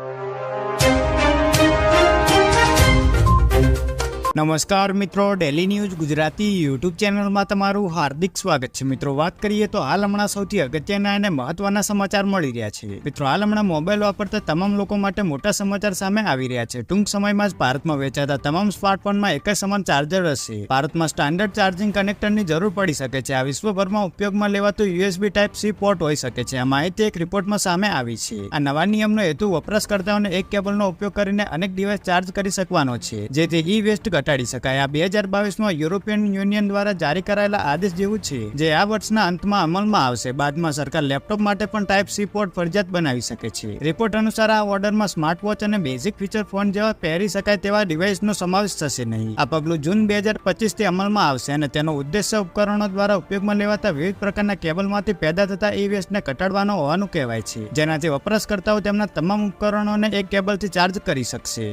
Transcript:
you. નમસ્કાર મિત્રો daily news Gujarati YouTube ચેનલમાં તમારું હાર્દિક સ્વાગત છે. મિત્રો, વાત કરીએ તો હાલ હમણાં સૌથી અગત્યના અને મહત્વના સમાચાર મળી રહ્યા છે. મિત્રો, હાલ હમણાં મોબાઈલ વાપરતા તમામ લોકો માટે મોટા સમાચાર સામે આવી રહ્યા છે. ટૂંક સમયમાં જ ભારતમાં વેચાતા તમામ સ્માર્ટફોનમાં એક જ સમાન ચાર્જર હશે. ભારતમાં સ્ટાન્ડર્ડ ચાર્જિંગ કનેક્ટરની જરૂર પડી શકે છે. આ વિશ્વભરમાં ઉપયોગમાં લેવાતું યુએસબી ટાઈપ સી પોર્ટ હોઈ શકે છે. આ માહિતી એક રિપોર્ટમાં સામે આવી છે. આ નવા નિયમનો હેતુ વપરાશકર્તાઓને એક કેબલનો ઉપયોગ કરીને અનેક ડિવાઇસ ચાર્જ કરી શકવાનો છે. જેથી ઈ વેસ્ટ ઘટાડી શકાય. આ બે હજાર બાવીસમાં યુરોપિયન યુનિયન દ્વારા જારી કરાયેલા આદેશ જેવું છે, જે આ વર્ષના અંતમાં અમલમાં આવશે. બાદમાં સરકાર લેપટોપ માટે પણ ટાઈપ સી પોર્ટ ફરજિયાત બનાવી શકે છે. રિપોર્ટ અનુસાર આ ઓર્ડરમાં સ્માર્ટ વોચ અને બેઝિક ફીચર ફોન જેવા પહેરી શકાય તેવા ડિવાઇસનો સમાવેશ થશે નહીં. આ પગલું જૂન બે હજાર પચીસથી અમલમાં આવશે અને તેનો ઉદ્દેશ્ય ઉપકરણો દ્વારા ઉપયોગમાં લેવાતા વિવિધ પ્રકારના કેબલમાંથી પેદા થતા ઈ વેસ્ટને ઘટાડવાનો હોવાનું કહેવાય છે. જેનાથી વપરાશકર્તાઓ તેમના તમામ ઉપકરણોને એક કેબલથી ચાર્જ કરી શકશે.